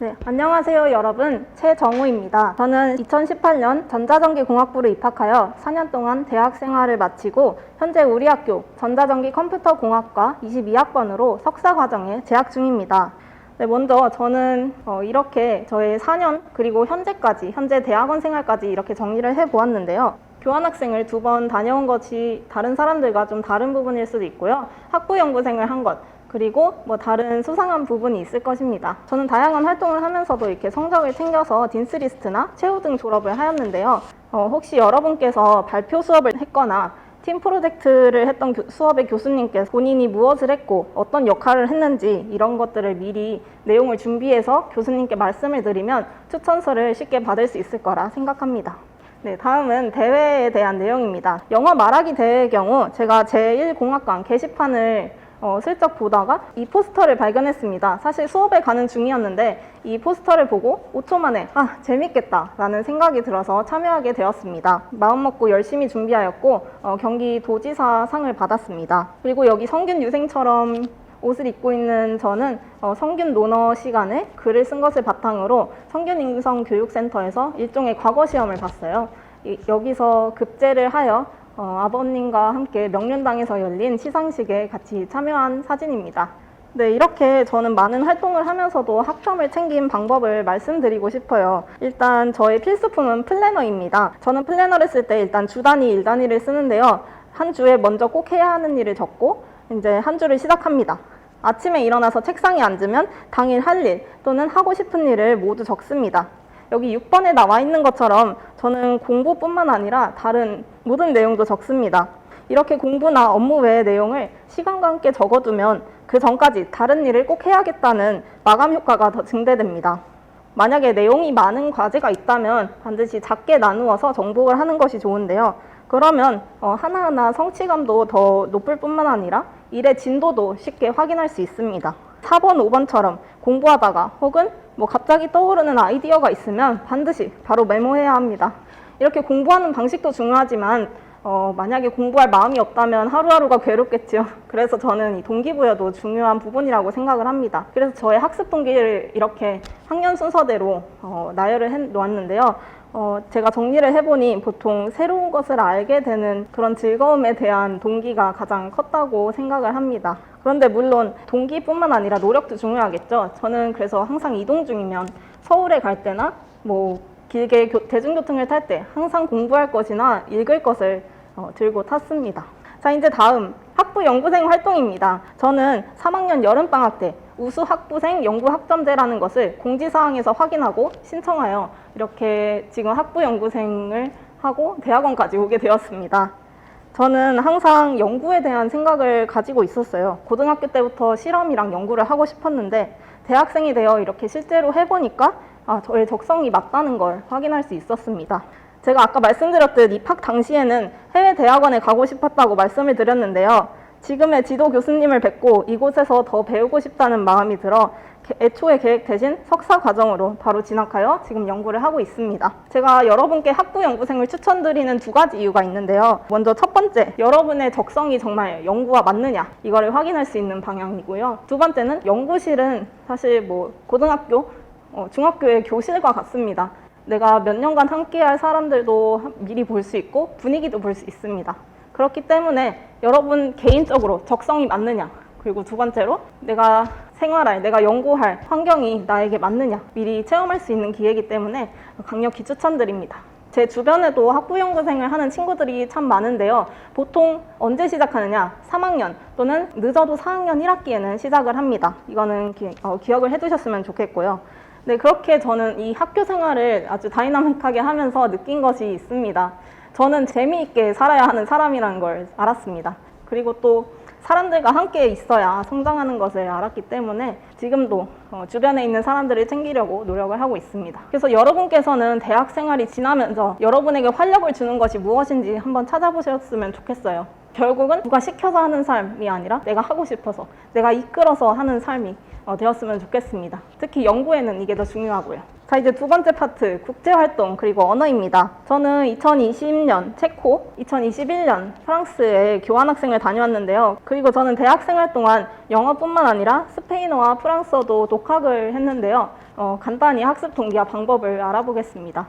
네, 안녕하세요 여러분. 최정우입니다. 저는 2018년 전자전기공학부를 입학하여 4년 동안 대학 생활을 마치고 현재 우리 학교 전자전기 컴퓨터공학과 22학번으로 석사 과정에 재학 중입니다. 네, 먼저 저는 어, 이렇게 저의 4년 그리고 현재까지 현재 대학원 생활까지 이렇게 정리를 해 보았는데요. 교환학생을 두 번 다녀온 것이 다른 사람들과 좀 다른 부분일 수도 있고요. 학부 연구생을 한 것, 그리고 뭐 다른 수상한 부분이 있을 것입니다. 저는 다양한 활동을 하면서도 이렇게 성적을 챙겨서 딘스리스트나 최우 등 졸업을 하였는데요. 어, 혹시 여러분께서 발표 수업을 했거나 팀 프로젝트를 했던 교- 수업의 교수님께서 본인이 무엇을 했고 어떤 역할을 했는지 이런 것들을 미리 내용을 준비해서 교수님께 말씀을 드리면 추천서를 쉽게 받을 수 있을 거라 생각합니다. 네, 다음은 대회에 대한 내용입니다. 영어 말하기 대회의 경우 제가 제1공학관 게시판을 어, 슬쩍 보다가 이 포스터를 발견했습니다. 사실 수업에 가는 중이었는데 이 포스터를 보고 5초 만에 아 재밌겠다 라는 생각이 들어서 참여하게 되었습니다. 마음 먹고 열심히 준비하였고 어, 경기 도지사 상을 받았습니다. 그리고 여기 성균 유생처럼 옷을 입고 있는 저는 어, 성균 논어 시간에 글을 쓴 것을 바탕으로 성균 인성 교육센터에서 일종의 과거 시험을 봤어요. 이- 여기서 급제를 하여 어, 아버님과 함께 명륜당에서 열린 시상식에 같이 참여한 사진입니다. 네, 이렇게 저는 많은 활동을 하면서도 학점을 챙긴 방법을 말씀드리고 싶어요. 일단 저의 필수품은 플래너입니다. 저는 플래너를 쓸 때 일단 주 단위, 일 단위를 쓰는데요. 한 주에 먼저 꼭 해야 하는 일을 적고 이제 한 주를 시작합니다. 아침에 일어나서 책상에 앉으면 당일 할 일 또는 하고 싶은 일을 모두 적습니다. 여기 6번에 나와 있는 것처럼 저는 공부뿐만 아니라 다른 모든 내용도 적습니다. 이렇게 공부나 업무 외의 내용을 시간과 함께 적어두면 그 전까지 다른 일을 꼭 해야겠다는 마감 효과가 더 증대됩니다. 만약에 내용이 많은 과제가 있다면 반드시 작게 나누어서 정복을 하는 것이 좋은데요. 그러면 어, 하나하나 성취감도 더 높을 뿐만 아니라 일의 진도도 쉽게 확인할 수 있습니다. 4번, 5번처럼 공부하다가 혹은 뭐 갑자기 떠오르는 아이디어가 있으면 반드시 바로 메모해야 합니다. 이렇게 공부하는 방식도 중요하지만 어, 만약에 공부할 마음이 없다면 하루하루가 괴롭겠지요. 그래서 저는 이 동기부여도 중요한 부분이라고 생각을 합니다. 그래서 저의 학습 동기를 이렇게 학년 순서대로 어, 나열을 해 놓았는데요. 어, 제가 정리를 해보니 보통 새로운 것을 알게 되는 그런 즐거움에 대한 동기가 가장 컸다고 생각을 합니다. 그런데 물론 동기뿐만 아니라 노력도 중요하겠죠. 저는 그래서 항상 이동 중이면 서울에 갈 때나 뭐 길게 교- 대중교통을 탈 때 항상 공부할 것이나 읽을 것을 어, 들고 탔습니다. 자, 이제 다음 학부 연구생 활동입니다. 저는 3학년 여름방학 때 우수 학부생 연구 학점제라는 것을 공지사항에서 확인하고 신청하여 이렇게 지금 학부 연구생을 하고 대학원까지 오게 되었습니다. 저는 항상 연구에 대한 생각을 가지고 있었어요. 고등학교 때부터 실험이랑 연구를 하고 싶었는데 대학생이 되어 이렇게 실제로 해보니까 아, 저의 적성이 맞다는 걸 확인할 수 있었습니다. 제가 아까 말씀드렸듯 입학 당시에는 해외 대학원에 가고 싶었다고 말씀을 드렸는데요. 지금의 지도 교수님을 뵙고 이곳에서 더 배우고 싶다는 마음이 들어 개- 애초에 계획되신 석사 과정으로 바로 진학하여 지금 연구를 하고 있습니다. 제가 여러분께 학부 연구생을 추천드리는 두 가지 이유가 있는데요. 먼저 첫 번째, 여러분의 적성이 정말 연구와 맞느냐 이거를 확인할 수 있는 방향이고요. 두 번째는 연구실은 사실 뭐 고등학교, 어, 중학교의 교실과 같습니다. 내가 몇 년간 함께할 사람들도 한- 미리 볼 수 있고 분위기도 볼 수 있습니다. 그렇기 때문에 여러분 개인적으로 적성이 맞느냐 그리고 두 번째로 내가 생활할, 내가 연구할 환경이 나에게 맞느냐 미리 체험할 수 있는 기회이기 때문에 강력히 추천드립니다. 제 주변에도 학부연구생을 하는 친구들이 참 많은데요. 보통 언제 시작하느냐? 3학년 또는 늦어도 4학년 1학기에는 시작을 합니다. 이거는 기, 어, 기억을 해두셨으면 좋겠고요. 네, 그렇게 저는 이 학교 생활을 아주 다이나믹하게 하면서 느낀 것이 있습니다. 저는 재미있게 살아야 하는 사람이라는 걸 알았습니다. 그리고 또 사람들과 함께 있어야 성장하는 것을 알았기 때문에 지금도 어, 주변에 있는 사람들을 챙기려고 노력을 하고 있습니다. 그래서 여러분께서는 대학 생활이 지나면서 여러분에게 활력을 주는 것이 무엇인지 한번 찾아보셨으면 좋겠어요. 결국은 누가 시켜서 하는 삶이 아니라 내가 하고 싶어서 내가 이끌어서 하는 삶이 어, 되었으면 좋겠습니다. 특히 연구에는 이게 더 중요하고요. 자, 이제 두 번째 파트, 국제활동, 그리고 언어입니다. 저는 2020년 체코, 2021년 프랑스에 교환학생을 다녀왔는데요. 그리고 저는 대학 생활 동안 영어뿐만 아니라 스페인어와 프랑스어도 독학을 했는데요. 어, 간단히 학습 동기와 방법을 알아보겠습니다.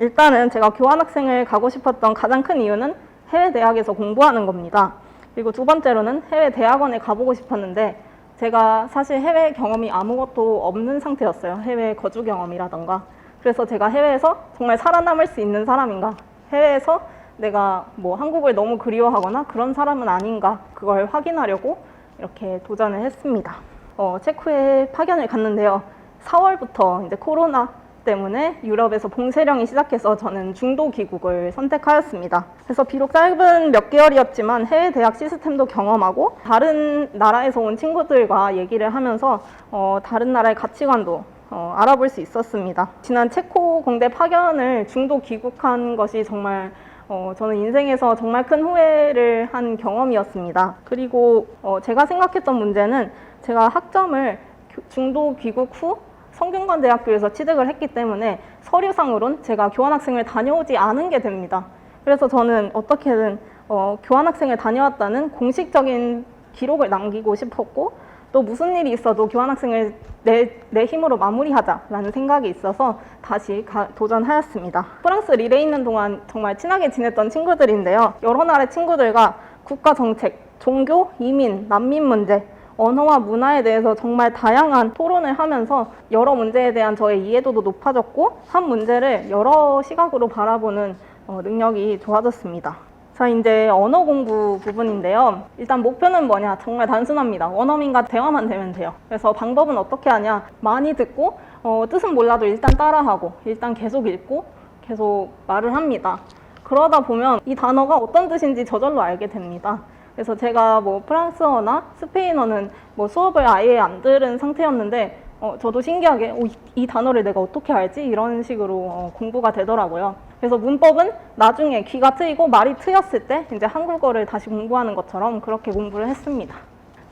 일단은 제가 교환학생을 가고 싶었던 가장 큰 이유는 해외 대학에서 공부하는 겁니다. 그리고 두 번째로는 해외 대학원에 가보고 싶었는데 제가 사실 해외 경험이 아무것도 없는 상태였어요. 해외 거주 경험이라던가. 그래서 제가 해외에서 정말 살아남을 수 있는 사람인가? 해외에서 내가 뭐 한국을 너무 그리워하거나 그런 사람은 아닌가? 그걸 확인하려고 이렇게 도전을 했습니다. 어, 체코에 파견을 갔는데요. 4월부터 이제 코로나 때문에 유럽에서 봉쇄령이 시작해서 저는 중도 귀국을 선택하였습니다. 그래서 비록 짧은 몇 개월이었지만 해외 대학 시스템도 경험하고 다른 나라에서 온 친구들과 얘기를 하면서 어, 다른 나라의 가치관도 어, 알아볼 수 있었습니다. 지난 체코 공대 파견을 중도 귀국한 것이 정말 어, 저는 인생에서 정말 큰 후회를 한 경험이었습니다. 그리고 어, 제가 생각했던 문제는 제가 학점을 교- 중도 귀국 후 성균관대학교에서 취득을 했기 때문에 서류상으론 제가 교환학생을 다녀오지 않은 게 됩니다. 그래서 저는 어떻게든 어, 교환학생을 다녀왔다는 공식적인 기록을 남기고 싶었고 또 무슨 일이 있어도 교환학생을 내, 내 힘으로 마무리하자라는 생각이 있어서 다시 가- 도전하였습니다. 프랑스 릴에 있는 동안 정말 친하게 지냈던 친구들인데요. 여러 나라의 친구들과 국가 정책, 종교, 이민, 난민 문제, 언어와 문화에 대해서 정말 다양한 토론을 하면서 여러 문제에 대한 저의 이해도도 높아졌고 한 문제를 여러 시각으로 바라보는 어, 능력이 좋아졌습니다. 자, 이제 언어 공부 부분인데요. 일단 목표는 뭐냐? 정말 단순합니다. 원어민과 대화만 되면 돼요. 그래서 방법은 어떻게 하냐? 많이 듣고, 어, 뜻은 몰라도 일단 따라하고, 일단 계속 읽고, 계속 말을 합니다. 그러다 보면 이 단어가 어떤 뜻인지 저절로 알게 됩니다. 그래서 제가 뭐 프랑스어나 스페인어는 뭐 수업을 아예 안 들은 상태였는데, 어, 저도 신기하게 어, 이, 이 단어를 내가 어떻게 알지? 이런 식으로 어, 공부가 되더라고요. 그래서 문법은 나중에 귀가 트이고 말이 트였을 때 이제 한국어를 다시 공부하는 것처럼 그렇게 공부를 했습니다.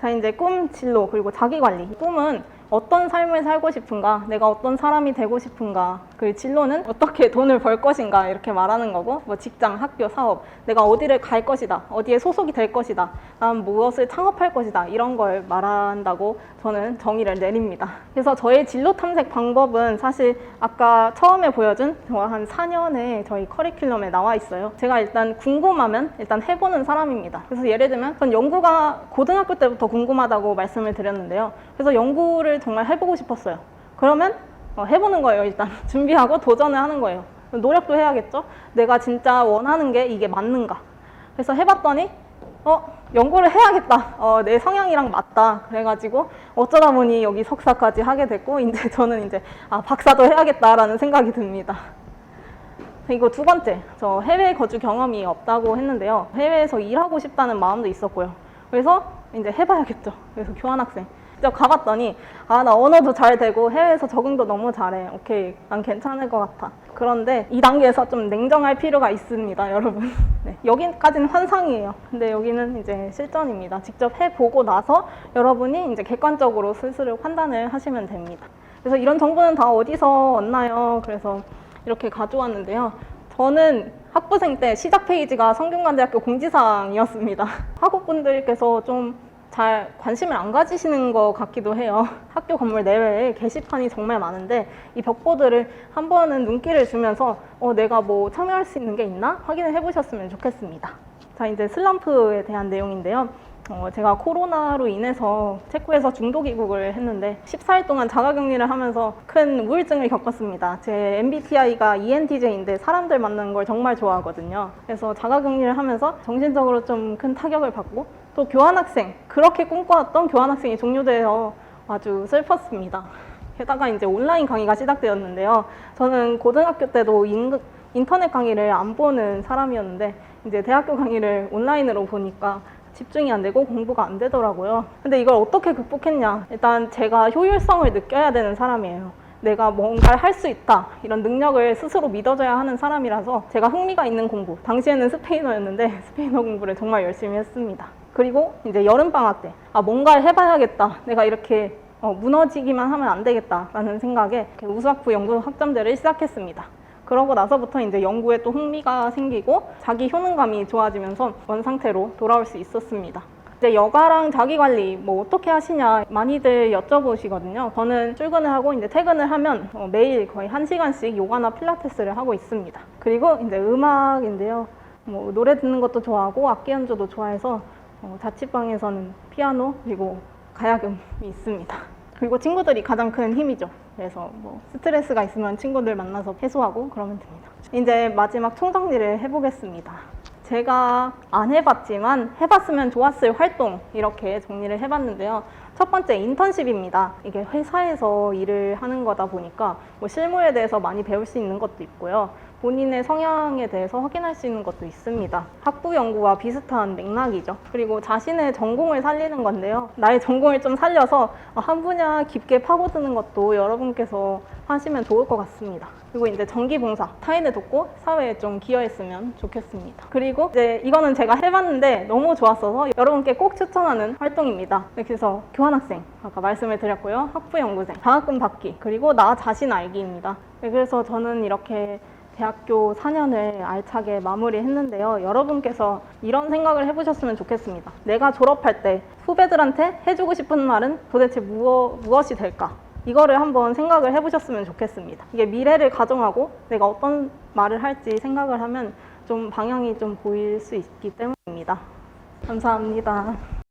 자, 이제 꿈, 진로, 그리고 자기 관리. 꿈은 어떤 삶을 살고 싶은가, 내가 어떤 사람이 되고 싶은가, 그 진로는 어떻게 돈을 벌 것인가, 이렇게 말하는 거고, 뭐 직장, 학교, 사업, 내가 어디를 갈 것이다, 어디에 소속이 될 것이다, 난 무엇을 창업할 것이다, 이런 걸 말한다고 저는 정의를 내립니다. 그래서 저의 진로 탐색 방법은 사실 아까 처음에 보여준 저한 4년의 저희 커리큘럼에 나와 있어요. 제가 일단 궁금하면 일단 해보는 사람입니다. 그래서 예를 들면 전 연구가 고등학교 때부터 궁금하다고 말씀을 드렸는데요. 그래서 연구를 정말 해보고 싶었어요. 그러면 어, 해보는 거예요. 일단 준비하고 도전을 하는 거예요. 노력도 해야겠죠. 내가 진짜 원하는 게 이게 맞는가. 그래서 해봤더니 어 연구를 해야겠다. 어, 내 성향이랑 맞다. 그래가지고 어쩌다 보니 여기 석사까지 하게 됐고 이제 저는 이제 아 박사도 해야겠다라는 생각이 듭니다. 이거 두 번째, 저 해외 거주 경험이 없다고 했는데요. 해외에서 일하고 싶다는 마음도 있었고요. 그래서 이제 해봐야겠죠. 그래서 교환학생. 직접 가봤더니, 아, 나 언어도 잘 되고 해외에서 적응도 너무 잘해. 오케이, 난 괜찮을 것 같아. 그런데 이 단계에서 좀 냉정할 필요가 있습니다, 여러분. 네, 여기까지는 환상이에요. 근데 여기는 이제 실전입니다. 직접 해보고 나서 여러분이 이제 객관적으로 스스로 판단을 하시면 됩니다. 그래서 이런 정보는 다 어디서 얻나요? 그래서 이렇게 가져왔는데요. 저는 학부생 때 시작 페이지가 성균관대학교 공지사항이었습니다. 학우분들께서 좀 잘 관심을 안 가지시는 것 같기도 해요. 학교 건물 내외에 게시판이 정말 많은데 이 벽보드를 한 번은 눈길을 주면서 어, 내가 뭐 참여할 수 있는 게 있나 확인을 해보셨으면 좋겠습니다. 자 이제 슬럼프에 대한 내용인데요. 어, 제가 코로나로 인해서 체코에서 중도 귀국을 했는데 14일 동안 자가격리를 하면서 큰 우울증을 겪었습니다. 제 MBTI가 ENTJ인데 사람들 만나는 걸 정말 좋아하거든요. 그래서 자가격리를 하면서 정신적으로 좀 큰 타격을 받고 또 교환학생 그렇게 꿈꿔왔던 교환학생이 종료되어 아주 슬펐습니다. 게다가 이제 온라인 강의가 시작되었는데요. 저는 고등학교 때도 인, 인터넷 강의를 안 보는 사람이었는데 이제 대학교 강의를 온라인으로 보니까 집중이 안 되고 공부가 안 되더라고요. 근데 이걸 어떻게 극복했냐? 일단 제가 효율성을 느껴야 되는 사람이에요. 내가 뭔가를 할 수 있다. 이런 능력을 스스로 믿어줘야 하는 사람이라서 제가 흥미가 있는 공부. 당시에는 스페인어였는데 스페인어 공부를 정말 열심히 했습니다. 그리고 이제 여름방학 때, 아, 뭔가를 해봐야겠다. 내가 이렇게 어, 무너지기만 하면 안 되겠다라는 생각에 우수학부 연구 학점제를 시작했습니다. 그러고 나서부터 이제 연구에 또 흥미가 생기고 자기 효능감이 좋아지면서 원 상태로 돌아올 수 있었습니다. 이제 여가랑 자기 관리 뭐 어떻게 하시냐 많이들 여쭤보시거든요. 저는 출근을 하고 이제 퇴근을 하면 어, 매일 거의 한 시간씩 요가나 필라테스를 하고 있습니다. 그리고 이제 음악인데요. 뭐 노래 듣는 것도 좋아하고 악기 연주도 좋아해서 어, 자취방에서는 피아노 그리고 가야금이 있습니다. 그리고 친구들이 가장 큰 힘이죠. 그래서 뭐 스트레스가 있으면 친구들 만나서 해소하고 그러면 됩니다. 이제 마지막 총정리를 해보겠습니다. 제가 안 해봤지만 해봤으면 좋았을 활동 이렇게 정리를 해봤는데요. 첫 번째 인턴십입니다. 이게 회사에서 일을 하는 거다 보니까 뭐 실무에 대해서 많이 배울 수 있는 것도 있고요. 본인의 성향에 대해서 확인할 수 있는 것도 있습니다. 학부 연구와 비슷한 맥락이죠. 그리고 자신의 전공을 살리는 건데요. 나의 전공을 좀 살려서 한 분야 깊게 파고드는 것도 여러분께서 하시면 좋을 것 같습니다. 그리고 이제 정기봉사, 타인을 돕고 사회에 좀 기여했으면 좋겠습니다. 그리고 이제 이거는 제가 해봤는데 너무 좋았어서 여러분께 꼭 추천하는 활동입니다. 네, 그래서 교환학생, 아까 말씀을 드렸고요. 학부연구생, 장학금 받기, 그리고 나 자신 알기입니다. 네, 그래서 저는 이렇게 대학교 4년을 알차게 마무리했는데요. 여러분께서 이런 생각을 해보셨으면 좋겠습니다. 내가 졸업할 때 후배들한테 해주고 싶은 말은 도대체 무엇, 무엇이 될까? 이거를 한번 생각을 해보셨으면 좋겠습니다. 이게 미래를 가정하고 내가 어떤 말을 할지 생각을 하면 좀 방향이 좀 보일 수 있기 때문입니다. 감사합니다.